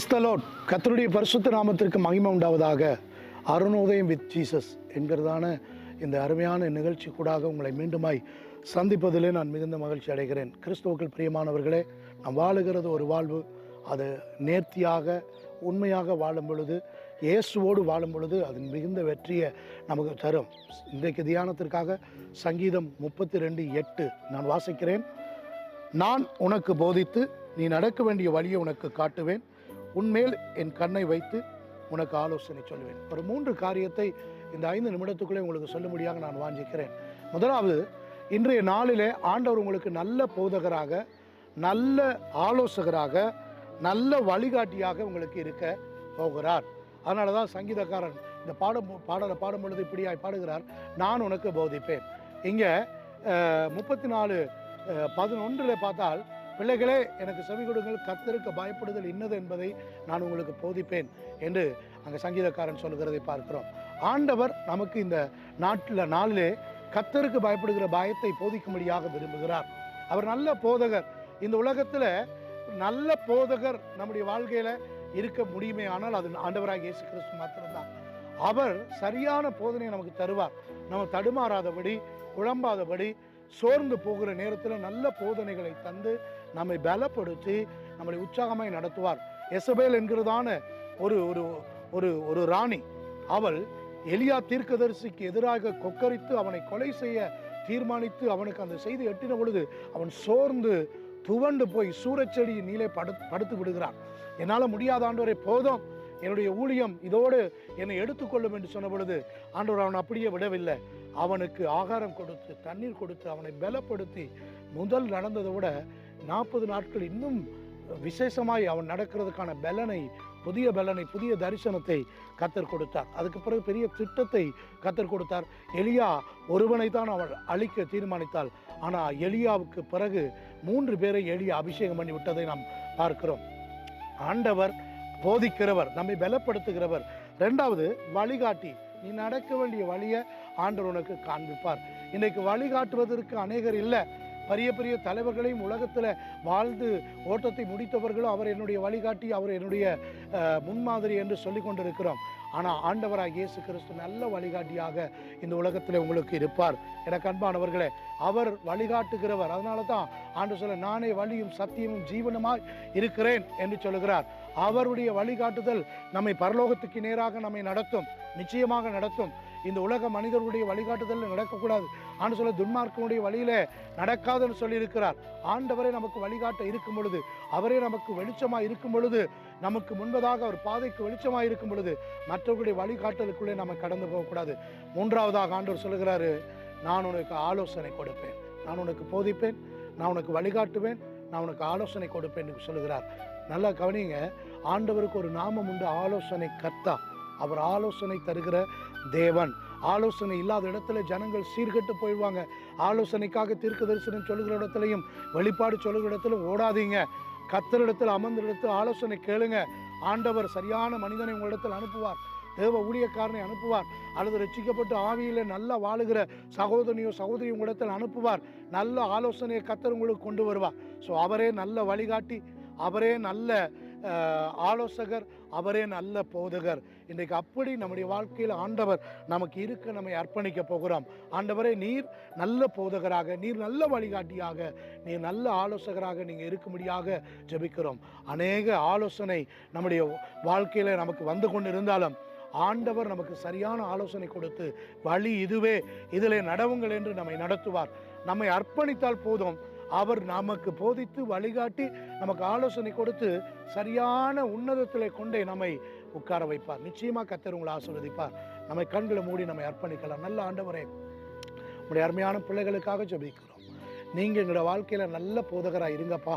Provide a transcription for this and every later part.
கர்த்தருடைய பரிசுத்த நாமத்திற்கு மகிமை உண்டாவதாக. அருணோதயம் வித் ஜீசஸ் என்கிறதான இந்த அருமையான நிகழ்ச்சி கூடாக உங்களை மீண்டுமாய் சந்திப்பதிலே நான் மிகுந்த மகிழ்ச்சி அடைகிறேன். கிறிஸ்துவுக்கள் பிரியமானவர்களே நாம் வாழுகிறது ஒரு வாழ்வு. அது நேர்த்தியாக உண்மையாக வாழும் பொழுது இயேசுவோடு வாழும் பொழுது அது மிகுந்த வெற்றியை நமக்கு தரும். இன்றைக்கு தியானத்திற்காக சங்கீதம் முப்பத்தி ரெண்டு எட்டு நான் வாசிக்கிறேன். நான் உனக்கு போதித்து நீ நடக்க வேண்டிய வழியை உனக்கு காட்டுவேன். உன்மேல் என் கண்ணை வைத்து உனக்கு ஆலோசனை சொல்லுவேன் ஒரு மூன்று காரியத்தை இந்த ஐந்து நிமிடத்துக்குள்ளே உங்களுக்கு சொல்லும்படியாக நான் வாஞ்சிக்கிறேன். முதலாவது இன்றைய நாளிலே ஆண்டவர் உங்களுக்கு நல்ல போதகராக நல்ல ஆலோசகராக நல்ல வழிகாட்டியாக உங்களுக்கு இருக்க போகிறார். அதனால தான் சங்கீதக்காரன் இந்த பாடம் பாடலை பாடும் பொழுது இப்படியாய் பாடுகிறார் நான் உனக்கு போதிப்பேன். இங்கே முப்பத்தி நாலு பதினொன்றில் பார்த்தால் பிள்ளைகளே எனக்கு செவி கொடுங்கள் கத்தருக்கு பயப்படுதல் இன்னது என்பதை நான் உங்களுக்கு போதிப்பேன் என்று அங்கே சங்கீதக்காரன் சொல்கிறதை பார்க்கிறோம். ஆண்டவர் நமக்கு இந்த நாட்டில் நாளிலே கத்தருக்கு பயப்படுகிற பயத்தை போதிக்கும்படியாக விரும்புகிறார். அவர் நல்ல போதகர். இந்த உலகத்தில் நல்ல போதகர் நம்முடைய வாழ்க்கையில் இருக்க முடியுமே ஆனால் அது ஆண்டவராக இயேசு கிறிஸ்து மாத்திரம்தான். அவர் சரியான போதனையை நமக்கு தருவார். நம்ம தடுமாறாதபடி குழம்பாதபடி சோர்ந்து போகிற நேரத்தில் நல்ல போதனைகளை தந்து நம்மை பலப்படுத்தி நம்மளை உற்சாகமாய் நடத்துவார். எசபேல் என்கிறதான ஒரு ஒரு ஒரு ஒரு ராணி. அவள் எலியா தீர்க்கதரிசிக்கு எதிராக கொக்கரித்து அவனை கொலை செய்ய தீர்மானித்து அவனுக்கு அந்த செய்தி எட்டின பொழுது அவன் சோர்ந்து துவண்டு போய் சூரச்செடியின் நீலே படு படுத்து விடுகிறான். என்னால் முடியாத ஆண்டவரை போதும். என்னுடைய ஊழியம் இதோடு என்னை எடுத்துக்கொள்ளும் என்று சொன்ன பொழுது ஆண்டவர் அவன் அப்படியே விடவில்லை. அவனுக்கு ஆகாரம் கொடுத்து தண்ணீர் கொடுத்து அவனை பலப்படுத்தி முதல் நடந்ததை விட நாற்பது நாட்கள் இன்னும் விசேஷமாய் அவன் நடக்கிறதுக்கான பலனை புதிய பலனை புதிய தரிசனத்தை கத்தர் கொடுத்தார். அதுக்கு பிறகு பெரிய திட்டத்தை கத்தர் கொடுத்தார். எலியா ஒருவனை தான் அவள் அழிக்க தீர்மானித்தாள். ஆனால் எலியாவுக்கு பிறகு மூன்று பேரை எலியா அபிஷேகம் பண்ணி விட்டதை நாம் பார்க்கிறோம். ஆண்டவர் போதிக்கிறவர் நம்மை பலப்படுத்துகிறவர். ரெண்டாவது வழிகாட்டி. நீ நடக்க வேண்டிய வழியை ஆண்டவர் உனக்கு காண்பிப்பார். இன்னைக்கு வழிகாட்டுவதற்கு அநேகர் இல்லை. பெரிய பெரிய தலைவர்களையும் உலகத்தில் வாழ்ந்து ஓட்டத்தை முடித்தவர்களும் அவர் என்னுடைய வழிகாட்டி அவர் என்னுடைய முன்மாதிரி என்று சொல்லி கொண்டிருக்கிறோம். ஆனால் ஆண்டவராக இயேசு கிறிஸ்து நல்ல வழிகாட்டியாக இந்த உலகத்தில் உங்களுக்கு இருப்பார். எனக்கு அன்பானவர்களே அவர் வழிகாட்டுகிறவர். அதனால தான் ஆண்டு சொல்ல நானே வழியும் சத்தியமும் ஜீவனமாய் இருக்கிறேன் என்று சொல்லுகிறார். அவருடைய வழிகாட்டுதல் நம்மை பரலோகத்துக்கு நேராக நம்மை நடத்தும் நிச்சயமாக நடத்தும். இந்த உலக மனிதர்களுடைய வழிகாட்டுதல் நடக்கக்கூடாது. ஆண்டு சொல்ல துன்மார்க்கனுடைய வழியில நடக்காதுன்னு சொல்லியிருக்கிறார். ஆண்டவரே நமக்கு வழிகாட்ட இருக்கும் பொழுது அவரே நமக்கு வெளிச்சமாக இருக்கும் பொழுது நமக்கு முன்பதாக அவர் பாதைக்கு வெளிச்சமாக இருக்கும் பொழுது மற்றவர்களுடைய வழிகாட்டலுக்குள்ளே நம்ம கடந்து போகக்கூடாது. மூன்றாவதாக ஆண்டவர் சொல்லுகிறாரு நான் உனக்கு ஆலோசனை கொடுப்பேன். நான் உனக்கு போதிப்பேன். நான் உனக்கு வழிகாட்டுவேன். நான் உனக்கு ஆலோசனை கொடுப்பேன் என்று சொல்லுகிறார். நல்லா கவனிங்க ஆண்டவருக்கு ஒரு நாமம் உண்டு. ஆலோசனை கர்த்தா. அவர் ஆலோசனை தருகிற தேவன். ஆலோசனை இல்லாத இடத்துல ஜனங்கள் சீர்கெட்டு போயிடுவாங்க. ஆலோசனைக்காக தீர்க்க தரிசனம் சொல்லுகிற இடத்துலையும் வெளிப்பாடு சொல்லுகிற இடத்துல ஓடாதீங்க. கத்தரிடத்தில் அமர்ந்த ஆலோசனை கேளுங்க. ஆண்டவர் சரியான மனிதனை உங்களிடத்தில் அனுப்புவார். தேவ ஊழியக்காரனை அனுப்புவார். அல்லது ரட்சிக்கப்பட்டு ஆவியில் நல்லா வாழுகிற சகோதரியோ சகோதரி உங்களிடத்தில் அனுப்புவார். நல்ல ஆலோசனையை கத்தர் உங்களுக்கு கொண்டு வருவார். ஸோ அவரே நல்ல வழிகாட்டி. அவரே நல்ல ஆலோசகர் அவரே நல்ல போதகர். இன்றைக்கு அப்படி நம்முடைய வாழ்க்கையில் ஆண்டவர் நமக்கு இருக்க நம்மை அர்ப்பணிக்க போகிறோம் ஆண்டவரே நீர் நல்ல போதகராக நீர் நல்ல வழிகாட்டியாக நீர் நல்ல ஆலோசகராக நீங்கள் இருக்கும்படியாக ஜெபிக்கிறோம். அநேக ஆலோசனை நம்முடைய வாழ்க்கையில் நமக்கு வந்து கொண்டு இருந்தாலும் ஆண்டவர் நமக்கு சரியான ஆலோசனை கொடுத்து வழி இதுவே இதில் நடவுங்கள் என்று நம்மை நடத்துவார். நம்மை அர்ப்பணித்தால் போதும். அவர் நமக்கு போதித்து வழிகாட்டி நமக்கு ஆலோசனை கொடுத்து சரியான உன்னதத்தில் கொண்டே நம்மை உட்கார வைப்பார். நிச்சயமாக கத்தர் உங்களை ஆசிர்வதிப்பார். நம்மை கண்களை மூடி நம்மை அர்ப்பணிக்கலாம். நல்ல ஆண்டவரே உங்களுடைய அருமையான பிள்ளைகளுக்காக ஜபிக்கிறோம். நீங்கள் எங்களோட வாழ்க்கையில் நல்ல போதகராக இருங்கப்பா.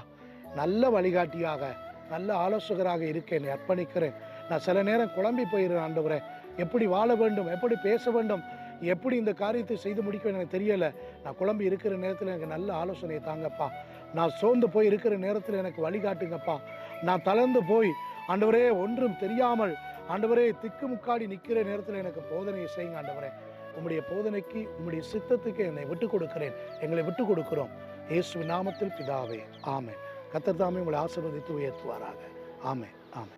நல்ல வழிகாட்டியாக நல்ல ஆலோசகராக இருக்க என்னை அர்ப்பணிக்கிறேன். நான் சில நேரம் குழம்பி போயிடுறேன் ஆண்டவரே. எப்படி வாழ வேண்டும் எப்படி பேச வேண்டும் எப்படி இந்த காரியத்தை செய்து முடிக்க எனக்கு தெரியலை. நான் குழம்பி இருக்கிற நேரத்தில் எனக்கு நல்ல ஆலோசனையை தாங்கப்பா. நான் சோர்ந்து போய் இருக்கிற நேரத்தில் எனக்கு வழிகாட்டுங்கப்பா நான் தளர்ந்து போய் ஆண்டவரே ஒன்றும் தெரியாமல் ஆண்டவரே திக்கு முக்காடி நிற்கிற நேரத்தில் எனக்கு போதனையை செய்யுங்க ஆண்டவரே. உம்முடைய போதனைக்கு உம்முடைய சித்தத்துக்கு என்னை விட்டு கொடுக்கிறேன். எங்களை விட்டு கொடுக்கிறோம். இயேசு நாமத்தில் பிதாவே. ஆமே கத்தர் தாமே உங்களை ஆசீர்வதித்து உயர்த்துவாராக. ஆமே ஆமே